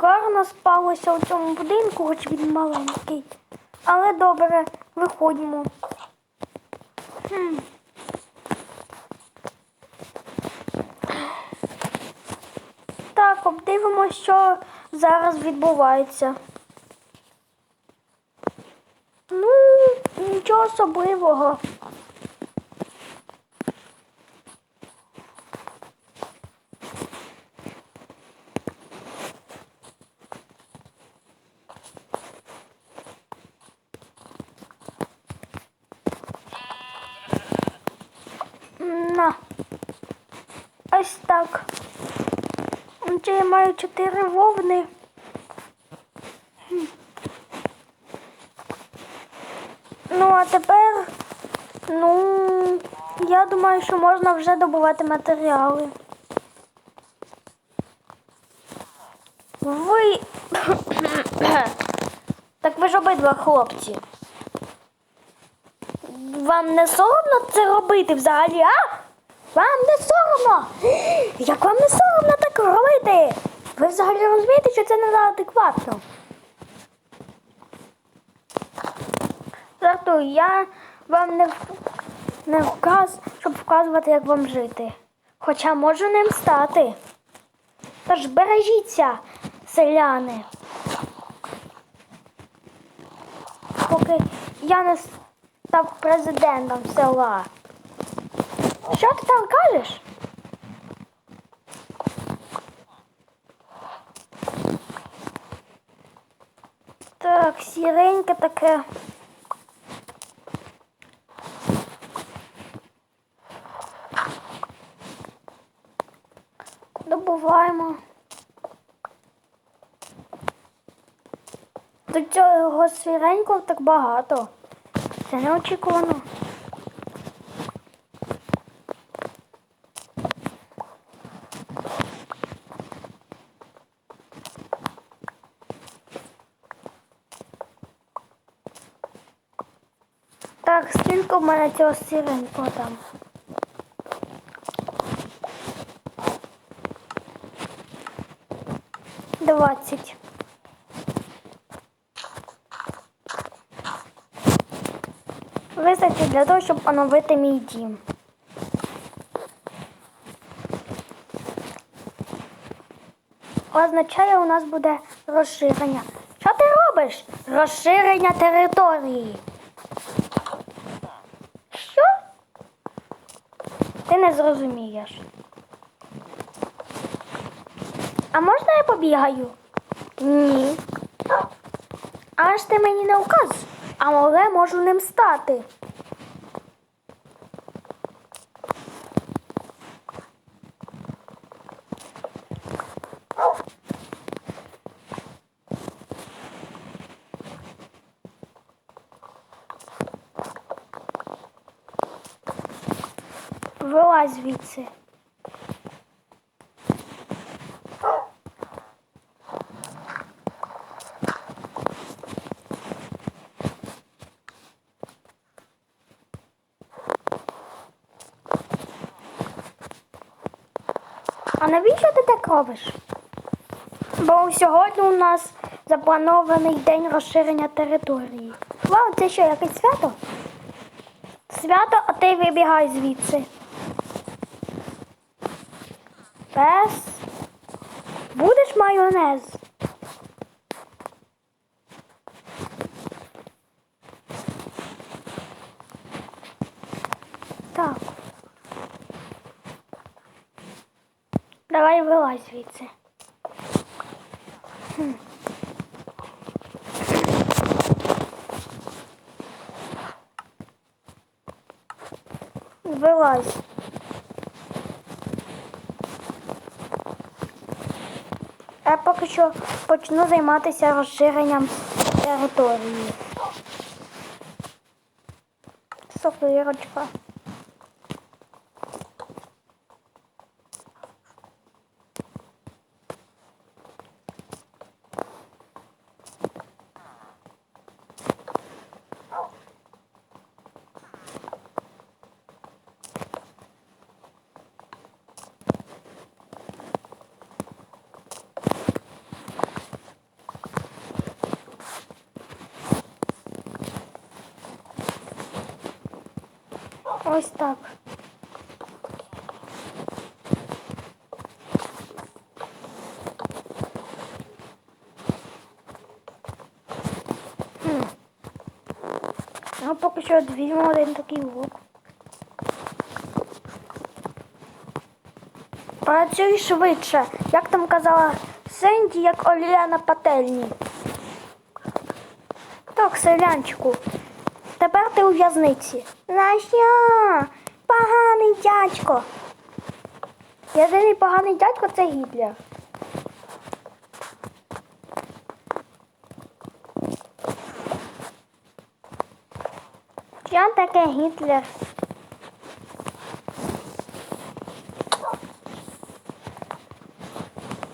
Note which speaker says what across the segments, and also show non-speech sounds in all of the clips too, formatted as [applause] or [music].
Speaker 1: гарно спалося у цьому будинку, хоч він маленький. Але добре, виходимо. Хм. Так, обдивимося, що зараз відбувається. Ну, нічого особливого. На. Ось так. Отже, я маю чотири вовни. Ну, а тепер, ну, я думаю, що можна вже добувати матеріали. Ви. [coughs] так ви ж обидва хлопці. Вам не соромно це робити взагалі, а? Вам не соромно? Як вам не соромно так робити? Ви взагалі розумієте, що це неадекватно? Жартую, я вам не, не вказ, щоб вказувати, як вам жити. Хоча можу ним стати. Тож бережіться, селяни. Поки я не став президентом села. Що ти там кажеш? Так, сіреньке таке. Добуваємо. До цього сіренького так багато. Це неочікувано. Скільки в мене цього сіренького там? Двадцять. Вистачить для того, щоб оновити мій дім. Означає, у нас буде розширення. Що ти робиш? Розширення території. Що? Ти не зрозумієш. А можна я побігаю? Ні. Аж ти мені не указ, але можу ним стати. Вилазь звідси. А навіщо ти так робиш? Бо сьогодні у нас запланований день розширення території. Вау, це що, якесь свято? Свято, а ти вибігай звідси. Пес. Будеш майонез? Так. Давай вилазь звідси. Вилазь. Я поки що почну займатися розширенням території. Сокирочка. Ось так. Хм. Ну, поки що візьмемо один такий лук. Працюй швидше, як там казала Сенді, як олія на пательні. Так, селянчику, тепер ти у в'язниці. За що? Поганий дядько. Єдиний поганий дядько це Гітлер. Що таке Гітлер?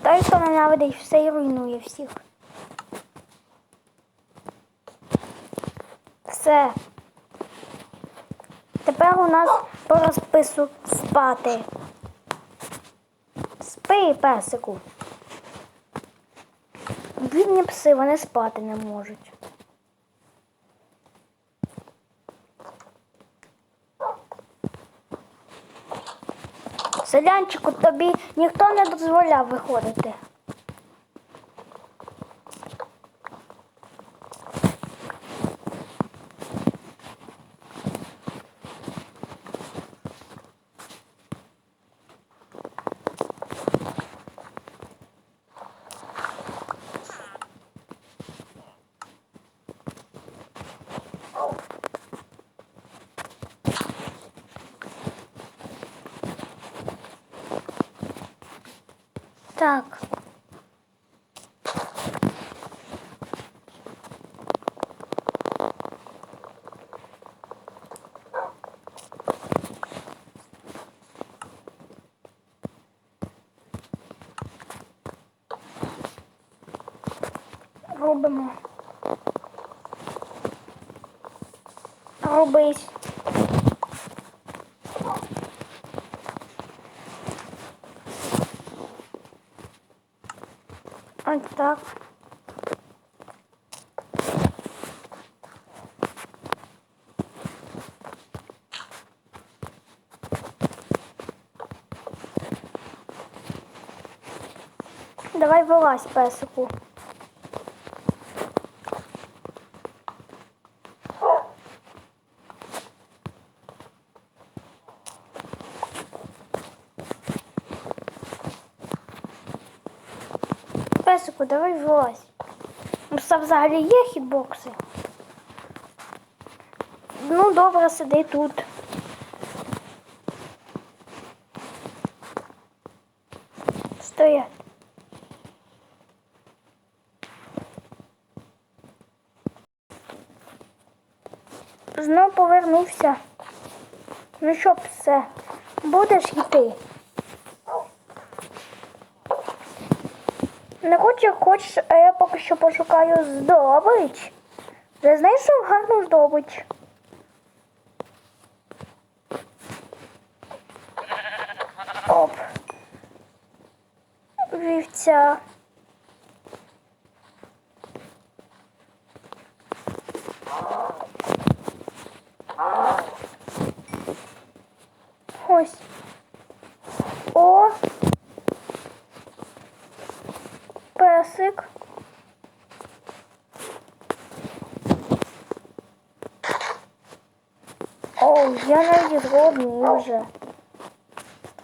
Speaker 1: Той, хто ненавидить все і руйнує всіх. Все. Тепер у нас по розпису спати. Спи, песику. Бідні пси, вони спати не можуть. Селянчику, тобі ніхто не дозволяв виходити. Так. Робимо. Робись. Ось так. Давай вилазь, песику. Песику, давай вилазь. У пса взагалі є хітбокси? Ну, добре, сиди тут. Стоять. Знов повернувся. Ну що, псе, будеш йти? Не хочеш, а я поки що пошукаю здобич. Вже знайшов гарну здобич. Оп. Вівця. Ось. О. Песик. О, я навіть згодний вже.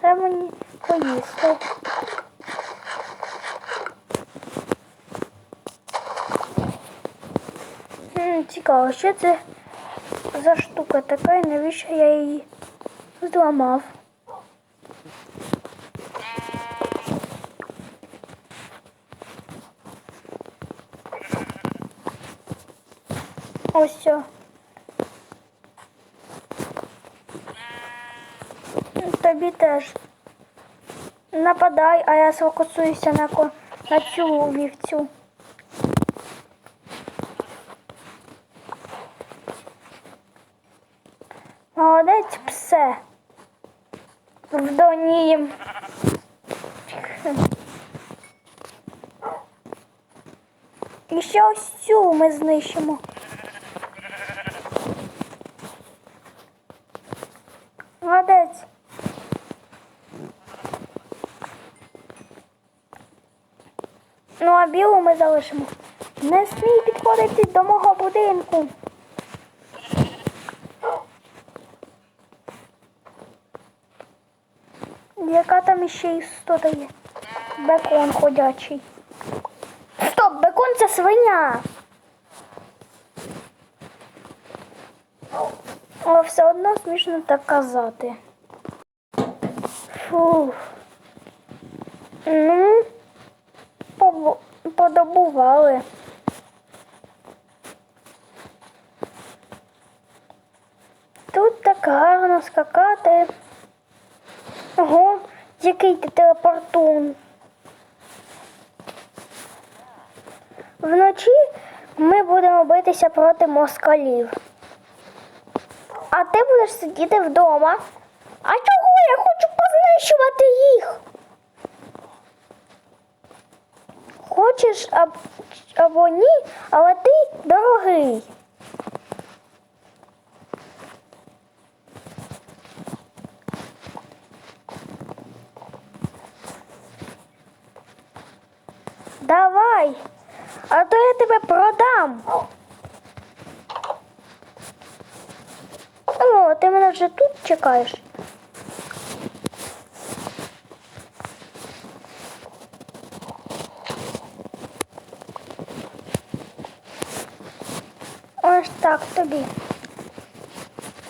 Speaker 1: Треба мені поїсти. М, Цікаво, що це за штука така і навіщо я її зламав? Ось все. Тобі теж. Нападай, а я сфокусуюся на, ко- на цю вівцю. Молодець псе. Вдонім. І ще ось цю ми знищимо. Молодець. Ну, а білу ми залишимо. Не смій підходити до мого будинку. Яка там ще істота є? Бекон ходячий. Стоп, бекон це свиня. Але все одно смішно так казати. Фух. Ну, подобували. Тут так гарно скакати. Ого, який ти телепортун. Вночі ми будемо битися проти москалів. Будеш сидіти вдома. А чого я хочу познищувати їх? Хочеш аб- або ні, але ти дорогий. Давай, а то я тебе продам. О, ти мене вже тут чекаєш. Ось так тобі.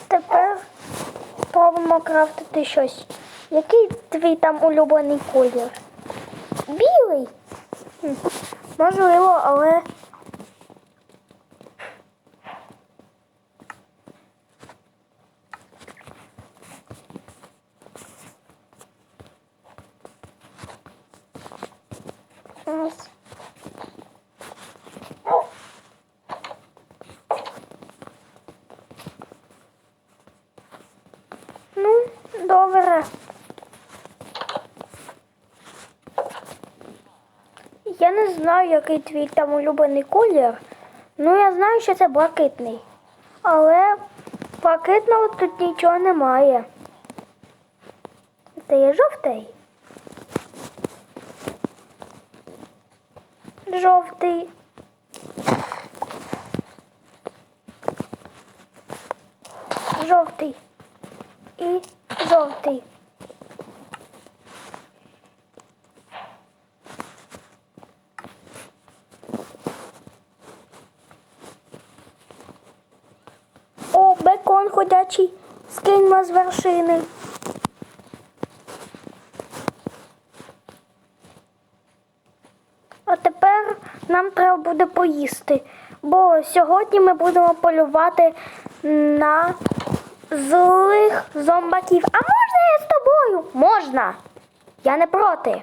Speaker 1: Тепер спробуємо крафтити щось. Який твій там улюблений колір? Білий? Можливо, але. Ось. Ну, добре. Я не знаю, який твій там улюблений колір. Ну, я знаю, що це блакитний. Але блакитного тут нічого немає. Це є жовтий. Жовтий. Жовтий. І жовтий. О, бекон ходячий. Скиньмо з вершини. А тепер нам треба буде поїсти, бо сьогодні ми будемо полювати на злих зомбаків. А можна я з тобою? Можна. Я не проти.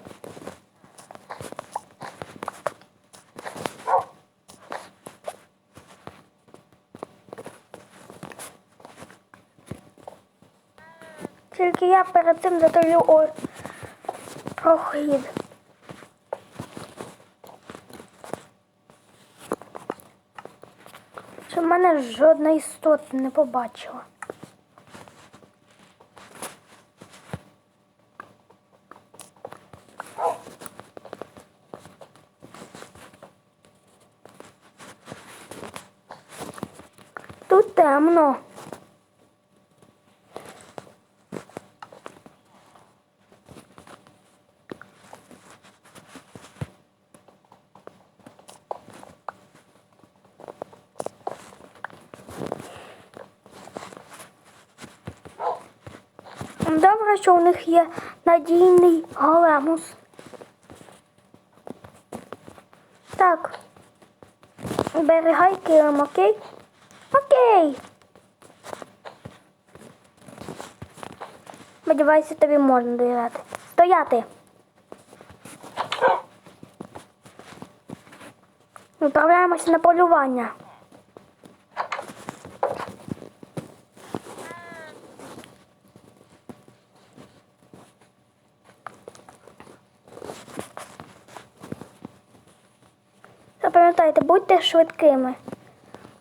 Speaker 1: Я перед цим о прохід. Що в мене жодна істота не побачила. Тут темно. Добре, що у них є надійний големус. Так. Берегай килим, окей? Окей. Сподіваюся, тобі можна довіряти. Стояти. Відправляємося на полювання.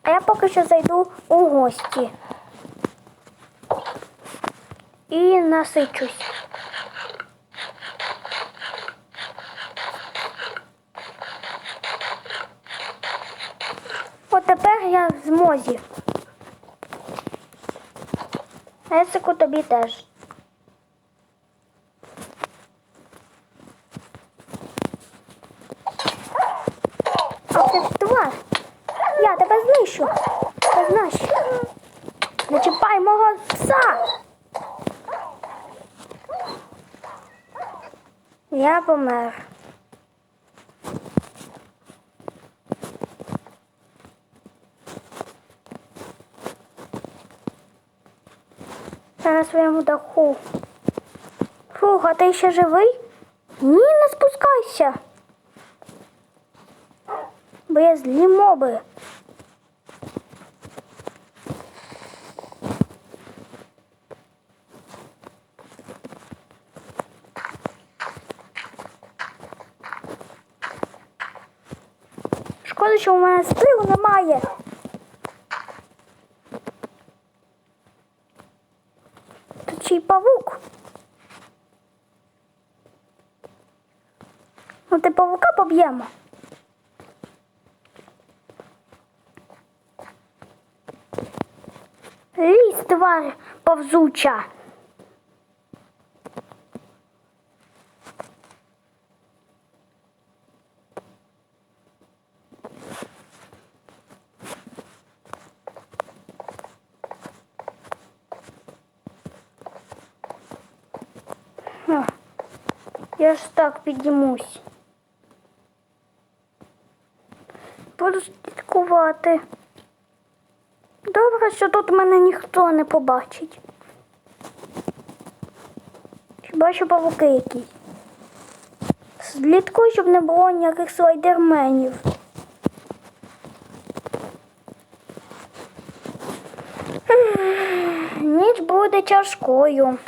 Speaker 1: А я поки що зайду у гості і насичусь. От тепер я в змозі. Есику тобі теж. Не мого пса. Я помер. Я на своєму даху. Фух, а ти ще живий? Ні, не спускайся. Бо є злі моби. Шкода, що у мене сил немає. Тут ще й павук. Ну ти павука поб'ємо. Лізь, тварь повзуча. Я ж так піднімусь. Буду слідкувати. Добре, що тут мене ніхто не побачить. Що павуки якісь. Слідкуй, щоб не було ніяких слайдерменів. Ніч буде тяжкою.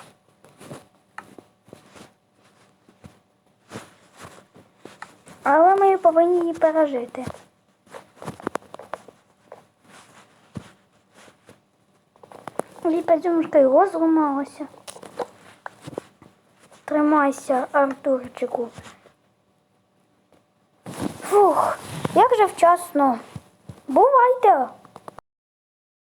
Speaker 1: Але ми повинні її пережити. Ліпезюмушка його зламалася. Тримайся, Артурчику. Фух, як же вчасно. Бувайте.